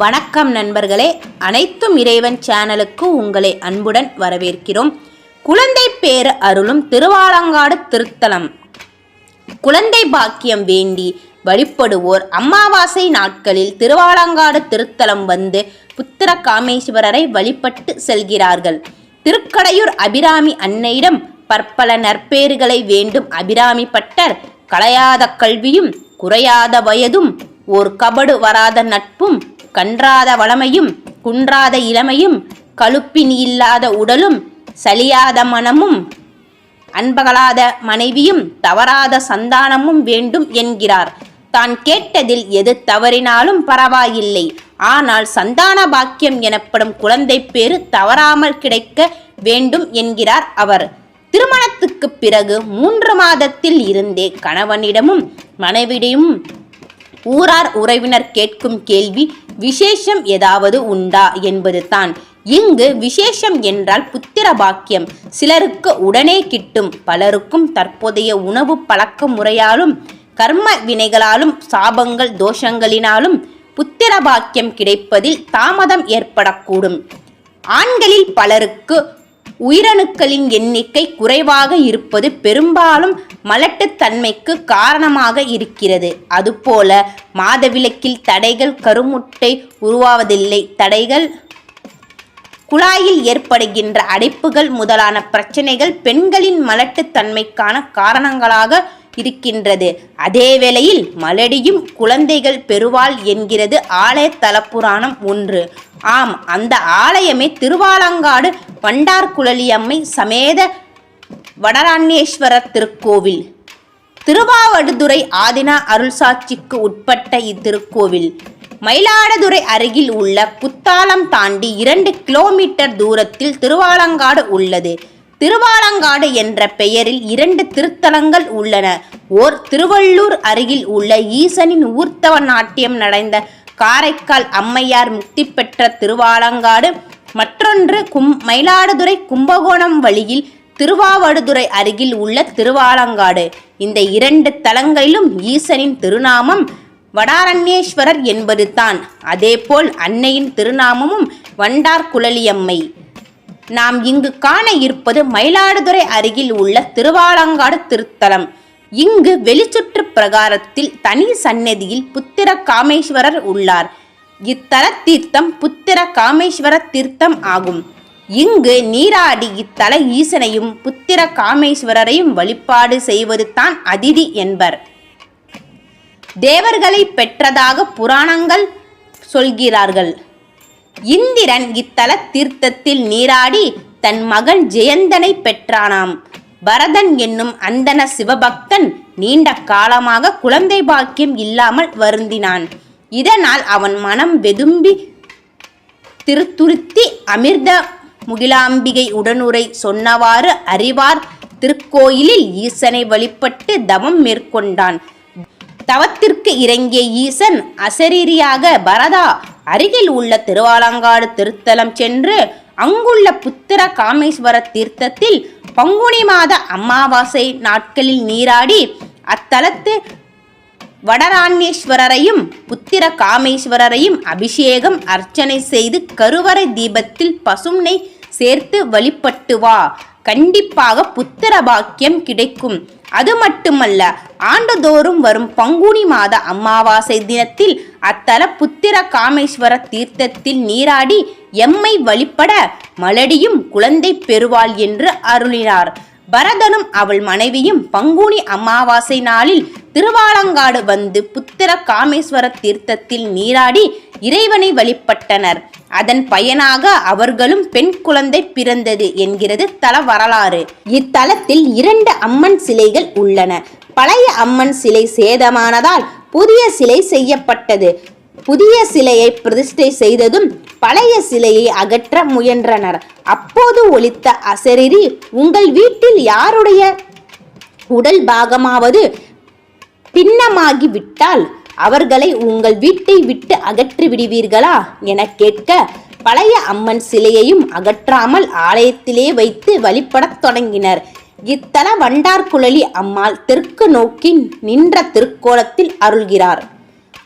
வணக்கம் நண்பர்களே. அனைத்தும் இறைவன் சேனலுக்கு உங்களை அன்புடன் வரவேற்கிறோம். குழந்தை பேர் அருளும் திருவாலங்காடு திருத்தலம். குழந்தை பாக்கியம் வேண்டி வழிபடுவோர் அமாவாசை நாட்களில் திருவாலங்காடு திருத்தலம் வந்து புத்திர காமேஸ்வரரை வழிபட்டு செல்கிறார்கள். திருக்கடையூர் அபிராமி அன்னையிடம் பற்பல நற்பேறுகளை வேண்டும். அபிராமி பட்டர் களையாத கல்வியும் குறையாத வயதும் ஓர் கபடு வராத நட்பும் கன்றாத வளமையும் குன்றாத இளமையும் கழுப்பின் இல்லாத உடலும் சலியாத மனமும் அன்பகலாத மனைவியும் தவறாத சந்தானமும் வேண்டும் என்கிறார். தான் கேட்டதில் எது தவறினாலும் பரவாயில்லை. ஆனால் சந்தான பாக்கியம் எனப்படும் குழந்தை பேறு தவறாமல் கிடைக்க வேண்டும் என்கிறார் அவர். திருமணத்துக்கு பிறகு மூன்று மாதத்தில் இருந்தே கணவனிடமும் மனைவியிடமும் ஊரார் உறவினர் கேட்கும் கேள்வி விசேஷம் ஏதாவது உண்டா? என்பது தான். இங்கு விசேஷம் என்றால் புத்திர பாக்கியம். சிலருக்கு உடனே கிட்டும் பலருக்கும் தற்போதைய உணவு பழக்க முறையாலும் கர்ம வினைகளாலும் சாபங்கள் தோஷங்களினாலும் புத்திர பாக்கியம் கிடைப்பதில் தாமதம் ஏற்படக்கூடும். ஆண்களில் பலருக்கு உயிரணுக்களின் எண்ணிக்கை குறைவாக இருப்பது பெரும்பாலும் மலட்டுத்தன்மைக்கு காரணமாக இருக்கிறது. அதுபோல மாதவிலக்கில் தடைகள் கருமுட்டை உருவாவதில்லை. தடைகள் குழாயில் ஏற்படுகின்ற அடைப்புகள் முதலான பிரச்சனைகள் பெண்களின் மலட்டுத்தன்மைக்கான காரணங்களாக இருக்கின்றது. அதே வேளையில் மலடியும் குழந்தைகள் பெறுவாள் என்கிறது ஆலய தலப்புராணம் ஒன்று. ஆம் அந்த ஆலயமே திருவாலங்காடு பண்டார்குழலியம்மை சமேத வடராண்யேஸ்வரர் திருக்கோவில் திருவாவடுதுறை ஆதினா அருள்சாட்சிக்கு உட்பட்ட இத்திருக்கோவில். மயிலாடுதுறை அருகில் உள்ள குத்தாலம் தாண்டி இரண்டு கிலோமீட்டர் தூரத்தில் திருவாலங்காடு உள்ளது. திருவாலங்காடு என்ற பெயரில் இரண்டு திருத்தலங்கள் உள்ளன. ஓர் திருவள்ளூர் அருகில் உள்ள ஈசனின் ஊர்த்தவ நாட்டியம் நடந்த காரைக்கால் அம்மையார் முக்தி பெற்ற திருவாலங்காடு மற்றொன்று கும் மயிலாடுதுறை கும்பகோணம் வழியில் திருவாவடுதுறை அருகில் உள்ள திருவாலங்காடு. இந்த இரண்டு தலங்களிலும் ஈசனின் திருநாமம் வடாரண்யேஸ்வரர் என்பது தான் அதேபோல் அன்னையின் திருநாமமும் வண்டார் குழலியம்மை. நாம் இங்கு காண இருப்பது மயிலாடுதுறை அருகில் உள்ள திருவாலங்காடு திருத்தலம். இங்கு வெளிச்சுற்று பிரகாரத்தில் தனி சந்நதியில் புத்திர காமேஸ்வரர் உள்ளார். இத்தல தீர்த்தம் புத்திர காமேஸ்வர தீர்த்தம் ஆகும். இங்கு நீராடி இத்தல ஈசனையும் புத்திர காமேஸ்வரரையும் வழிபாடு செய்வது தான் அதிதி என்பர். தேவர்களை பெற்றதாக புராணங்கள் சொல்கிறார்கள். இந்திரன் இத்தல தீர்த்தத்தில் நீராடி தன் மகன் ஜெயந்தனை பெற்றானாம். பரதன் என்னும் அந்தன சிவபக்தன் நீண்ட காலமாக குழந்தை பாக்கியம் இல்லாமல் வருந்தினான். இதனால் அவன் மனம் வெதும்பி திருத்துருத்தி அமிர்த முகிலாம்பிகை உடனுரை சொன்னவாறு அறிவார். திருக்கோயிலில் ஈசனை வழிபட்டு தவம் மேற்கொண்டான். தவத்திற்கு இறங்கிய ஈசன் அசரீரியாக பரதா அருகில் உள்ள திருவாலங்காடு திருத்தலம் சென்று அங்குள்ள புத்திர காமேஸ்வர தீர்த்தத்தில் பங்குனி மாத அமாவாசை நாட்களில் நீராடி அத்தலத்து வடராண்யேஸ்வரரையும் புத்திர காமேஸ்வரரையும் அபிஷேகம் அர்ச்சனை செய்து கருவறை தீபத்தில் பசும் நெய் சேர்த்து வழிபட்டு வா. கண்டிப்பாக புத்திர பாக்கியம் கிடைக்கும். அது மட்டுமல்ல ஆண்டுதோறும் வரும் பங்குனி மாத அமாவாசை தினத்தில் அத்தல புத்திர காமேஸ்வர தீர்த்தத்தில் நீராடி எம்மை வழிபட மலடியும் குழந்தை பெறுவாள் என்று அருளினார். பரதனும் அவள் மனைவியும் பங்குனி அமாவாசை நாளில் திருவாலங்காடு வந்து புத்திர காமேஸ்வர தீர்த்தத்தில் நீராடி இறைவனை வழிபட்டனர். அதன் பயனாக அவர்களும் பெண் குழந்தை பிறந்தது என்கிறது தல வரலாறு. இத்தலத்தில் இரண்டு அம்மன் சிலைகள் உள்ளன. பழைய அம்மன் சிலை சேதமானதால் புதிய சிலை செய்யப்பட்டது. புதிய சிலையை பிரதிஷ்டை செய்ததும் பழைய சிலையை அகற்ற முயன்றனர். அப்போது ஒலித்த அசரிரி உங்கள் வீட்டில் யாருடைய உடல் பாகமாவது பின்னமாகி விட்டால் அவர்களை உங்கள் வீட்டை விட்டு அகற்றி விடுவீர்களா? என கேட்க பழைய அம்மன் சிலையையும் அகற்றாமல் ஆலயத்திலே வைத்து வழிபடத் தொடங்கினர். இத்தல வண்டார்குழலி அம்மாள் தெற்கு நோக்கி நின்ற திருக்கோலத்தில் அருள்கிறார்.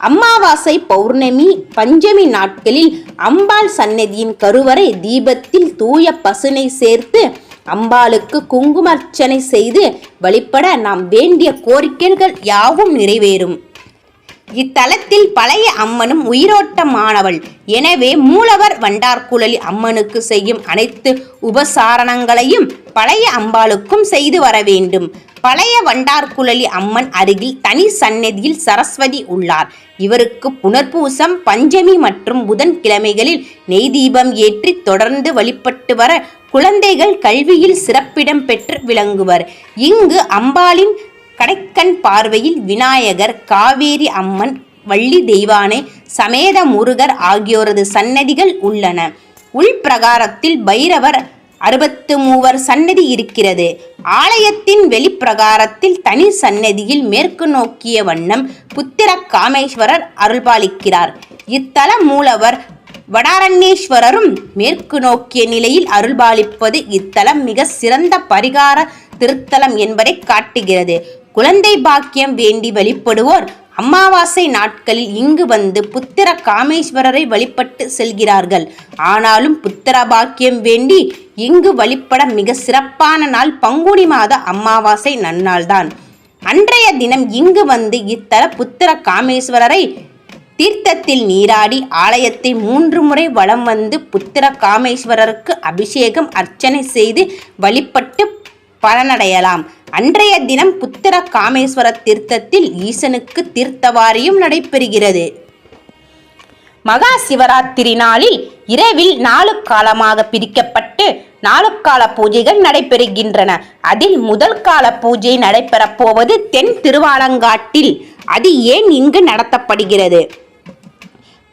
அமாவாசை பௌர்ணமி பஞ்சமி நாட்களில் அம்பாள் சன்னதியின் கருவறை தீபத்தில் தூய பசுனை சேர்த்து அம்பாளுக்கு குங்குமர்ச்சனை செய்து வழிபட நாம் வேண்டிய கோரிக்கைகள் யாவும் நிறைவேறும். இத்தலத்தில் பழைய அம்மனும் உயிரோட்டமானவள். எனவே மூலவர் வண்டார்குழலி அம்மனுக்கு செய்யும் அனைத்து உபசாரணங்களையும் பழைய அம்பாளுக்கும் செய்து வர வேண்டும். பழைய வண்டார்குழலி அம்மன் அருகில் தனி சந்நதியில் சரஸ்வதி உள்ளார். இவருக்கு புனர்பூசம் பஞ்சமி மற்றும் புதன் கிழமைகளில் நெய் தீபம் ஏற்றி தொடர்ந்து வழிபட்டு வர குழந்தைகள் கல்வியில் சிறப்பிடம் பெற்று விளங்குவர். இங்கு அம்பாளின் கடைக்கண் பார்வையில் விநாயகர் காவேரி அம்மன் வள்ளி தெய்வானை சமேத முருகர் ஆகியோரது சன்னதிகள் உள்ளன. உள்பிரகாரத்தில் பைரவர் அறுபத்து மூவர் சன்னதி இருக்கிறது. ஆலயத்தின் வெளிப்பிரகாரத்தில் தனி சன்னதியில் மேற்கு நோக்கிய வண்ணம் புத்திர காமேஸ்வரர் அருள்பாலிக்கிறார். இத்தல மூலவர் வடாரண்யேஸ்வரரும் மேற்கு நோக்கிய நிலையில் அருள்பாலிப்பது இத்தலம் மிக சிறந்த பரிகார திருத்தலம் என்பதை காட்டுகிறது. குழந்தை பாக்கியம் வேண்டி வழிபடுவோர். அமாவாசை நாட்களில் இங்கு வந்து புத்திர காமேஸ்வரரை வழிபட்டு செல்கிறார்கள். ஆனாலும் புத்திர பாக்கியம் வேண்டி இங்கு வழிபட மிக சிறப்பான நாள் பங்குனி மாத அமாவாசை நன்னாள்தான். அன்றைய தினம் இங்கு வந்து இத்தல புத்திர காமேஸ்வரரை தீர்த்தத்தில் நீராடி ஆலயத்தை மூன்று முறை வலம் வந்து புத்திர காமேஸ்வரருக்கு அபிஷேகம் அர்ச்சனை செய்து வழிபட்டு பலனடையலாம். அன்றைய தினம் புத்திர காமேஸ்வர தீர்த்தத்தில் ஈசனுக்கு தீர்த்தவாரியும் நடைபெறுகிறது. மகா சிவராத்திரி நாளில் இரவில் நாலு காலமாக பிரிக்கப்பட்டு நாலு கால பூஜைகள் நடைபெறுகின்றன. அதில் முதல் கால பூஜை நடைபெறப் போவது தென் திருவாலங்காட்டில். அது ஏன் இங்கு நடத்தப்படுகிறது?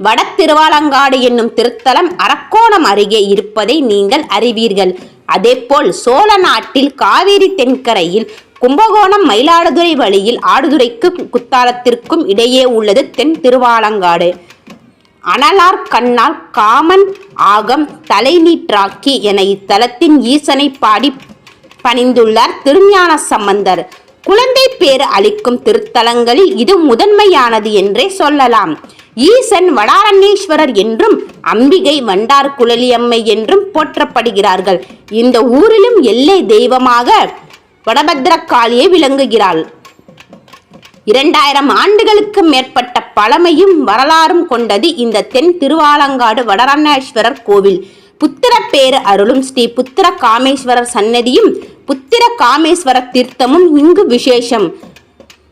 வடத்திருவாலங்காடு என்னும் திருத்தலம் அரக்கோணம் அருகே இருப்பதை நீங்கள் அறிவீர்கள். அதேபோல் சோழ நாட்டில் காவிரி தென்கரையில் கும்பகோணம் மயிலாடுதுறை வழியில் ஆடுதுறைக்கும் குத்தாலத்திற்கும் இடையே உள்ளது தென் திருவாலங்காடு. அனலார் கண்ணால் காமன் ஆகம் தலை நீற்றாக்கி என இத்தலத்தின் ஈசனை பாடி பணிந்துள்ளார் திருஞான சம்பந்தர். குழந்தை பேறு அளிக்கும் திருத்தலங்களில் இது முதன்மையானது என்றே சொல்லலாம். ஈசன் வடாரண்யேஸ்வரர் என்றும் அம்பிகை வண்டார் குழலியம்மை என்றும் போற்றப்படுகிறார்கள். இந்த ஊரிலும் எல்லை தெய்வமாக வடபத்திரக்காளியை விளங்குகிறாள். இரண்டாயிரம் ஆண்டுகளுக்கு மேற்பட்ட பழமையும் வரலாறும் கொண்டது இந்த தென் திருவாலங்காடு வடரண்ணேஸ்வரர் கோவில். புத்திர அருளும் ஸ்ரீ புத்திர காமேஸ்வரர் சன்னதியும் புத்திர காமேஸ்வர தீர்த்தமும் இங்கு விசேஷம்.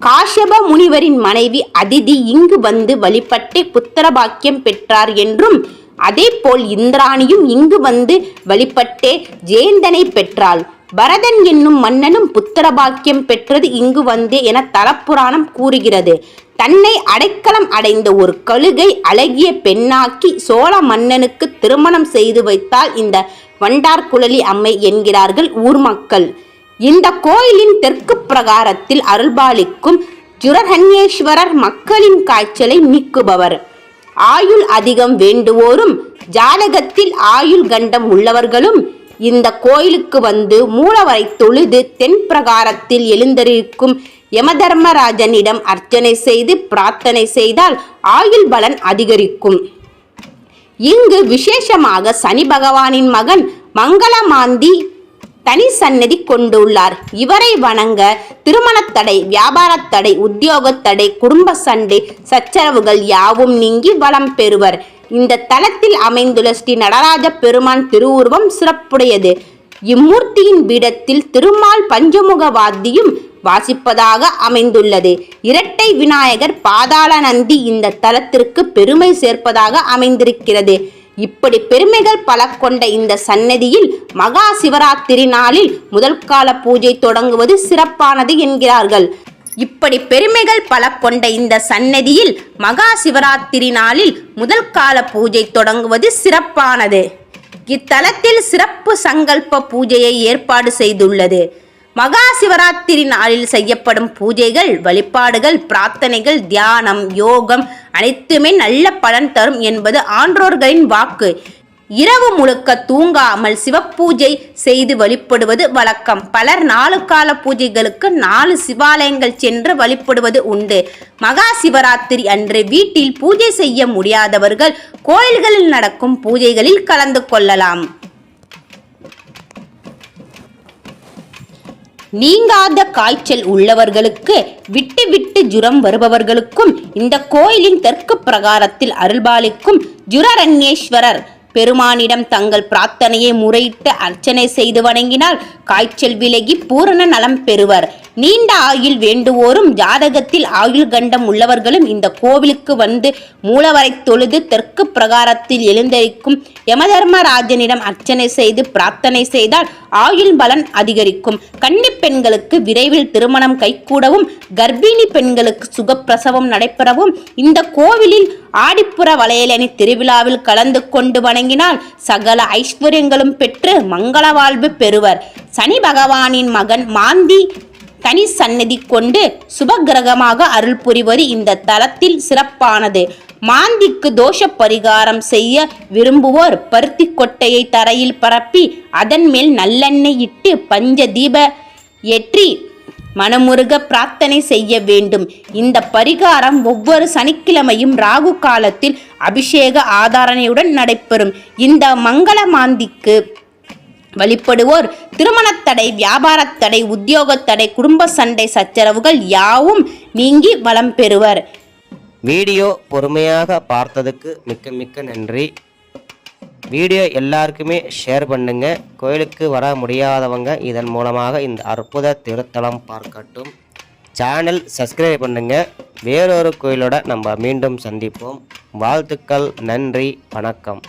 காஷப முனிவரின் மனைவி அதிதி இங்கு வந்து வழிபட்டு புத்திர பாக்கியம் பெற்றார் என்றும் அதேபோல் இந்திராணியும் இங்கு வந்து வழிபட்டே ஜெயந்தனை பெற்றாள். பரதன் என்னும் மன்னனும் புத்திர பாக்கியம் பெற்றது இங்கு வந்து என தலப்புராணம் கூறுகிறது. தன்னை அடைக்கலம் அடைந்த ஒரு கழுகை அழகிய பெண்ணாக்கி சோழ மன்னனுக்கு திருமணம் செய்து வைத்தால் இந்த வண்டார்குழலி அம்மை என்கிறார்கள் ஊர் மக்கள். இந்த கோயிலின் தெற்கு பிரகாரத்தில் அருள்பாலிக்கும் ஜுரஹன்யேஸ்வரர் மக்களின் காய்ச்சலை நீக்குபவர். ஆயுள் அதிகம் வேண்டுவோரும் ஜாதகத்தில் ஆயுள் கண்டம் உள்ளவர்களும் இந்த கோயிலுக்கு வந்து மூலவரை தொழுது தென் பிரகாரத்தில் எழுந்தரிக்கும் யமதர்மராஜனிடம் அர்ச்சனை செய்து பிரார்த்தனை செய்தால் ஆயுள் பலன் அதிகரிக்கும். இங்கு விசேஷமாக சனி பகவானின் மகன் மங்களமாந்தி தனி சந்நிதி கொண்டுள்ளார். இவரை வணங்க திருமணத் தடை வியாபாரத் தடை உத்தியோகத் தடை குடும்ப சண்டை சச்சரவுகள் யாவும் நீங்கி வளம் பெறுவர். இந்த தலத்தில் அமைந்துள்ள ஸ்ரீ நடராஜ பெருமான் திருவுருவம் சிறப்புடையது. இம்மூர்த்தியின் பீடத்தில் திருமால் பஞ்சமுக வாத்தியும் வாசிப்பதாக அமைந்துள்ளது. இரட்டை விநாயகர் பாதாள நந்தி இந்த தலத்திற்கு பெருமை சேர்ப்பதாக அமைந்திருக்கிறது. இப்படி பெருமைகள் பல கொண்ட இந்த சன்னதியில் மகா சிவராத்திரி நாளில் முதல் கால பூஜை தொடங்குவது சிறப்பானது என்கிறார்கள். இப்படி பெருமைகள் பல கொண்ட இந்த சன்னதியில் மகா சிவராத்திரி நாளில் முதல் கால பூஜை தொடங்குவது சிறப்பானது. இத்தலத்தில் சிறப்பு சங்கல்ப பூஜையை ஏற்பாடு செய்துள்ளது. மகா சிவராத்திரி நாளில் செய்யப்படும் பூஜைகள் வழிபாடுகள் பிரார்த்தனைகள் தியானம் யோகம் அனைத்துமே நல்ல பலன் தரும் என்பது ஆன்றோர்களின் வாக்கு. இரவு முழுக்க தூங்காமல் சிவப்பூஜை செய்து வழிபடுவது வழக்கம். பலர் நாலு கால பூஜைகளுக்கு நாலு சிவாலயங்கள் சென்று வழிபடுவது உண்டு. மகா சிவராத்திரி அன்று வீட்டில் பூஜை செய்ய முடியாதவர்கள் கோயில்களில் நடக்கும் பூஜைகளில் கலந்து கொள்ளலாம். நீங்காத காய்ச்சல் உள்ளவர்களுக்கு விட்டு விட்டு ஜுரம் வருபவர்களுக்கும் இந்த கோயிலின் தெற்கு பிரகாரத்தில் அருள்பாலிக்கும் ஜுரரண்யேஸ்வரர் பெருமானிடம் தங்கள் பிரார்த்தனையை முறையிட்டு அர்ச்சனை செய்து வணங்கினால் காய்ச்சல் விலகி பூரண நலம் பெறுவர். நீண்ட ஆயுள் வேண்டுவோரும் ஜாதகத்தில் ஆயுள் கண்டம் உள்ளவர்களும் இந்த கோவிலுக்கு வந்து மூலவரை தொழுது தெற்கு பிரகாரத்தில் எழுந்தரிக்கும் யமதர்மராஜனிடம் அர்ச்சனை செய்து பிரார்த்தனை செய்தால் ஆயுள் பலன் அதிகரிக்கும். கன்னி பெண்களுக்கு விரைவில் திருமணம் கைகூடவும் கர்ப்பிணி பெண்களுக்கு சுகப்பிரசவம் நடைபெறவும் இந்த கோவிலில் ஆடிப்புற வளையலணி திருவிழாவில் கலந்து கொண்டு வணங்கினால் சகல ஐஸ்வர்யங்களும் பெற்று மங்கள வாழ்வு பெறுவர். சனி பகவானின் மகன் மாந்தி தனி சந்நிதி கொண்டு சுபகிரகமாக அருள் புரிவது இந்த தலத்தில் சிறப்பானது. மாந்திக்கு தோஷ பரிகாரம் செய்ய விரும்புவோர் பருத்தி கொட்டையை தரையில் பரப்பி அதன் மேல் நல்லெண்ணெய் இட்டு பஞ்ச தீப ஏற்றி மனமுருக பிரார்த்தனை செய்ய வேண்டும். இந்த பரிகாரம் ஒவ்வொரு சனிக்கிழமையும் ராகு காலத்தில் அபிஷேக ஆதாரணையுடன் நடைபெறும். இந்த மங்கள மாந்திக்கு வழிபடுவோர். திருமணத்தடை வியாபாரத்தடை உத்தியோகத்தடை குடும்ப சண்டை சச்சரவுகள் யாவும் நீங்கி வளம் பெறுவர். வீடியோ பொறுமையாக பார்த்ததுக்கு மிக்க மிக்க நன்றி. வீடியோ எல்லாருக்குமே ஷேர் பண்ணுங்க. கோயிலுக்கு வர முடியாதவங்க இதன் மூலமாக இந்த அற்புத திருத்தலம் பார்க்கட்டும். சேனல் சப்ஸ்கிரைப் பண்ணுங்க. வேறொரு கோயிலோட நம்ம மீண்டும் சந்திப்போம். வாழ்த்துக்கள் நன்றி வணக்கம்.